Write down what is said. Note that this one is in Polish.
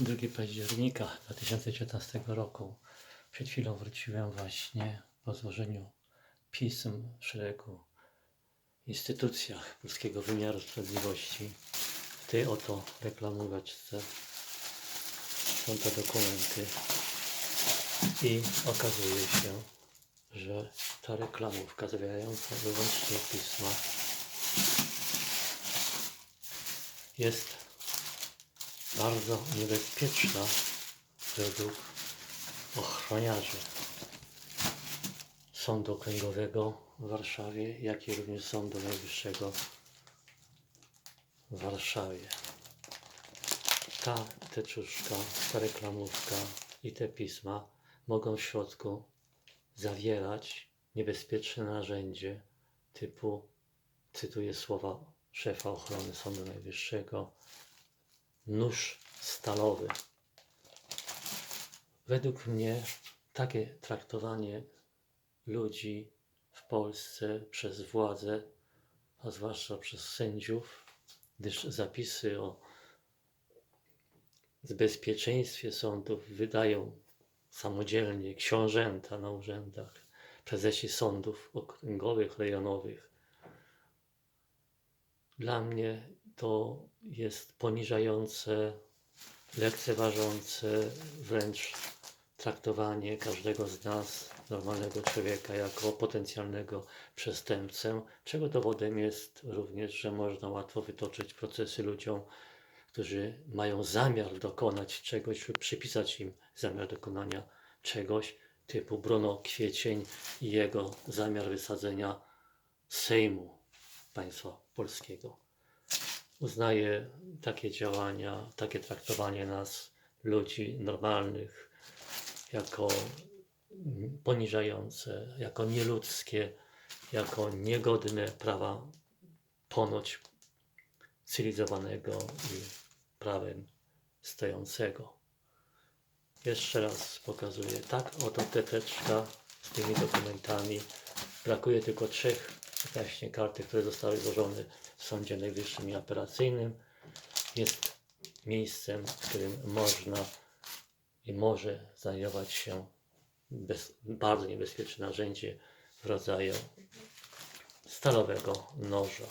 2 października 2019 roku. Przed chwilą wróciłem właśnie po złożeniu pism w szeregu instytucjach polskiego wymiaru sprawiedliwości. W tej oto reklamóweczce są te dokumenty i okazuje się, że ta reklamówka zawierająca wyłącznie pisma jest bardzo niebezpieczna według ochroniarzy Sądu Okręgowego w Warszawie, jak i również Sądu Najwyższego w Warszawie. Ta teczuszka, ta reklamówka i te pisma mogą w środku zawierać niebezpieczne narzędzie typu, cytuję słowa szefa ochrony Sądu Najwyższego, nóż stalowy. Według mnie takie traktowanie ludzi w Polsce przez władze, a zwłaszcza przez sędziów, gdyż zapisy o bezpieczeństwie sądów wydają samodzielnie książęta na urzędach, prezesi sądów okręgowych, rejonowych. Dla mnie to jest poniżające, lekceważące wręcz traktowanie każdego z nas, normalnego człowieka, jako potencjalnego przestępcę, czego dowodem jest również, że można łatwo wytoczyć procesy ludziom, którzy mają zamiar dokonać czegoś lub przypisać im zamiar dokonania czegoś, typu Bruno Kwiecień i jego zamiar wysadzenia Sejmu państwa polskiego. Uznaję takie działania, takie traktowanie nas, ludzi normalnych, jako poniżające, jako nieludzkie, jako niegodne prawa ponoć cywilizowanego i prawem stojącego. Jeszcze raz pokazuję. Tak, oto teteczka z tymi dokumentami. Brakuje tylko trzech właśnie kartek, które zostały złożone w Sądzie Najwyższym i Apelacyjnym. Jest miejscem, w którym można i może znajdować się bez, bardzo niebezpieczne narzędzie w rodzaju stalowego noża.